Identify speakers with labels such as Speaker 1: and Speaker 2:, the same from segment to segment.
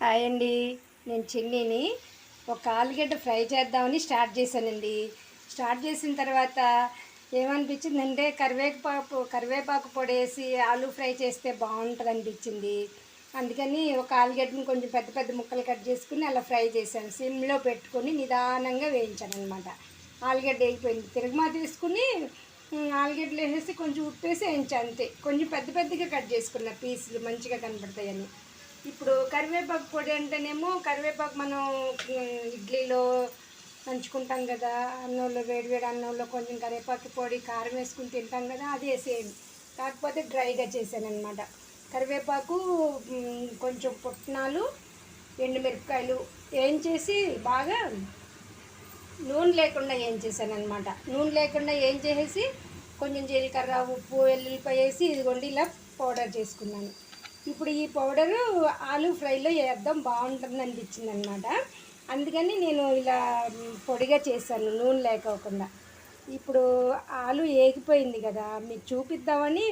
Speaker 1: Hi అండి. నేను చిన్నీని. ఒక ఆలుగడ్డ ఫ్రై చేద్దామని స్టార్ట్ చేశానండి. స్టార్ట్ చేసిన తర్వాత ఏమనిపించిందంటే కరివేపాకు కరివేపాకు పొడేసి ఆలు ఫ్రై చేస్తే బాగుంటుంది అనిపించింది. అందుకని ఒక ఆలుగడ్డని కొంచెం పెద్ద పెద్ద ముక్కలు కట్ చేసుకుని అలా ఫ్రై చేశాను. సిమ్లో పెట్టుకొని నిదానంగా వేయించాను అనమాట ఆలుగడ్డ వేగిపోయింది. తిరుగుమా తీసుకుని ఆలుగడ్డలు వేసేసి కొంచెం ఉప్పేసి వేయించాను అంతే. కొంచెం పెద్ద పెద్దగా కట్ చేసుకున్న పీసులు మంచిగా కనపడతాయని. ఇప్పుడు కరివేపాకు పొడి అంటేనేమో కరివేపాకు మనం ఇడ్లీలో నంచుకుంటాం కదా అన్నంలో వేడివేడి అన్నంలో కొంచెం కరివేపాకు పొడి కారం వేసుకుని తింటాం కదా అదే సేమ్. కాకపోతే డ్రైగా చేశానమాట అనమాట కరివేపాకు కొంచెం పుట్నాలు ఎండుమిరపకాయలు ఏం చేసి బాగా నూనె లేకుండా ఏం చేశానమాట నూనె లేకుండా ఏం చేసేసి కొంచెం జీలకర్ర ఉప్పు వెల్లుల్లిపాయ వేసి ఇదిగోండి ఇలా పౌడర్ చేసుకున్నాను. ఇప్పుడు ఈ పౌడరు ఆలు ఫ్రైలో వేద్దాం బాగుంటుంది అనిపించింది అనమాట అందుకని నేను ఇలా పొడిగా చేశాను నూనె లేకోకుండా. ఇప్పుడు ఆలు ఏగిపోయింది కదా మీకు చూపిద్దామని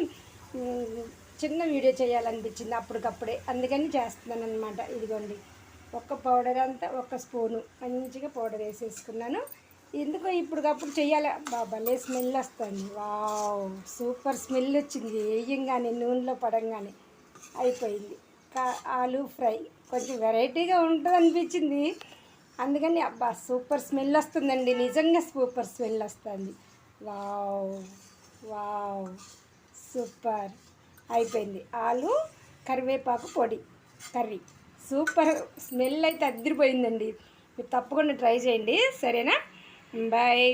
Speaker 1: చిన్న వీడియో చేయాలనిపించింది అప్పటికప్పుడే. అందుకని చేస్తున్నాను అనమాట ఇదిగోండి ఒక్క పౌడర్ అంతా ఒక స్పూను మంచిగా పౌడర్ వేసేసుకున్నాను. ఎందుకో ఇప్పటికప్పుడు చేయాలి బా భలే స్మెల్ వస్తుంది. వావ్ సూపర్ స్మెల్ వచ్చింది. వేయంగానే నూనెలో పడంగానే. అయిపోయింది. ఆలు ఫ్రై. కొంచెం వెరైటీగా ఉంటుంది అనిపించింది అందుకని అబ్బా సూపర్ స్మెల్ వస్తుందండి. నిజంగా సూపర్ స్మెల్ వస్తుంది. Wow wow super. అయిపోయింది. ఆలు కరివేపాకు పొడి కర్రీ. సూపర్ స్మెల్ అయితే అదిరిపోయిందండి. మీరు తప్పకుండా ట్రై చేయండి. సరేనా? బాయ్.